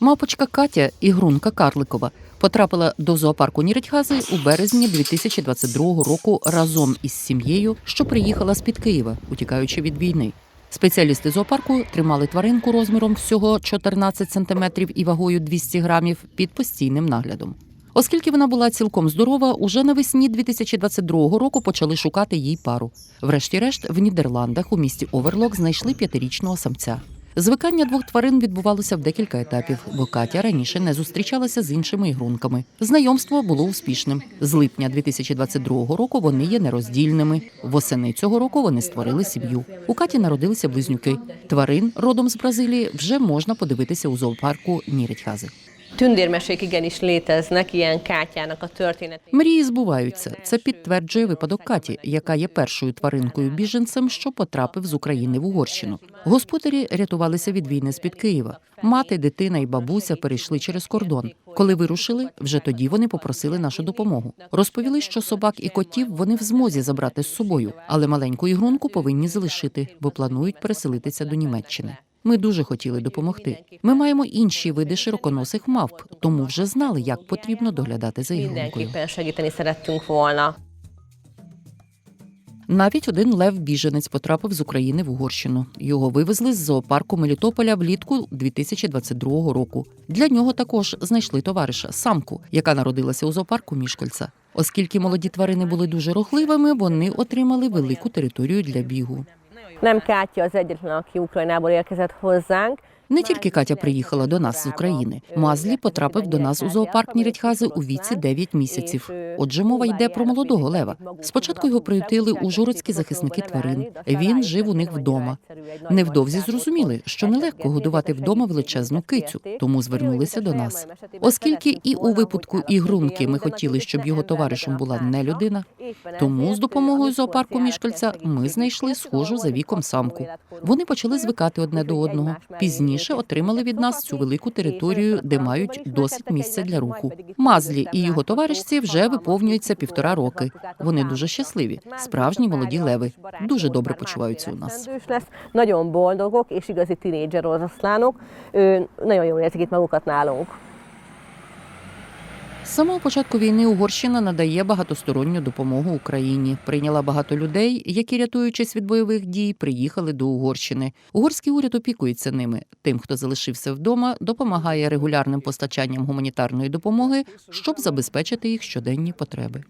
Мавпочка Катя і грунка Карликова потрапила до зоопарку Ніритьгази у березні 2022 року разом із сім'єю, що приїхала з під Києва, утікаючи від війни. Спеціалісти зоопарку тримали тваринку розміром всього 14 сантиметрів і вагою 200 грамів під постійним наглядом. Оскільки вона була цілком здорова, уже навесні 2022 року почали шукати їй пару. Врешті-решт, в Нідерландах у місті Оверлок знайшли п'ятирічного самця. Звикання двох тварин відбувалося в декілька етапів, бо Катя раніше не зустрічалася з іншими ігрунками. Знайомство було успішним. З липня 2022 року вони є нероздільними. Восени цього року вони створили сім'ю. У Каті народилися близнюки. Тварин родом з Бразилії вже можна подивитися у зоопарку Ніритьгази. Tündérmesék igenis léteznek, ilyen. Мрії збуваються. Це підтверджує випадок Каті, яка є першою тваринкою біженцем, що потрапив з України в Угорщину. Господарі рятувалися від війни з під Києва. Мати, дитина і бабуся перейшли через кордон. Коли вирушили, вже тоді вони попросили нашу допомогу. Розповіли, що собак і котів вони в змозі забрати з собою, але маленьку ігрунку повинні залишити, бо планують переселитися до Німеччини. Ми дуже хотіли допомогти. Ми маємо інші види широконосих мавп, тому вже знали, як потрібно доглядати за volna. Навіть один лев-біженець потрапив з України в Угорщину. Його вивезли з зоопарку Мелітополя влітку 2022 року. Для нього також знайшли товариша самку, яка народилася у зоопарку Мішкольца. Оскільки молоді тварини були дуже рухливими, вони отримали велику територію для бігу. Nem Kátya az egyetlen, aki érkezett hozzánk. Не тільки Катя приїхала до нас з України. Мазлі потрапив до нас у зоопарк Нірядьгази у віці 9 місяців. Отже, мова йде про молодого лева. Спочатку його приютили ужгородські захисники тварин. Він жив у них вдома. Невдовзі зрозуміли, що нелегко годувати вдома величезну кицю, тому звернулися до нас. Оскільки і у випадку ігрунки ми хотіли, щоб його товаришем була не людина, тому з допомогою зоопарку Мішкальця ми знайшли схожу за віком самку. Вони почали звикати одне до одного. Пізніше отримали від нас цю велику територію, де мають досить місця для руху. Мазлі і його товаришці вже виповнюються півтора роки. Вони дуже щасливі, справжні молоді леви. Дуже добре почуваються у нас. Nagyon boldogok és igazi tinédzser oroszlánok. Nagyon jól érzik itt magukat nálunk. З самого початку війни Угорщина надає багатосторонню допомогу Україні. Прийняла багато людей, які, рятуючись від бойових дій, приїхали до Угорщини. Угорський уряд опікується ними. Тим, хто залишився вдома, допомагає регулярним постачанням гуманітарної допомоги, щоб забезпечити їх щоденні потреби.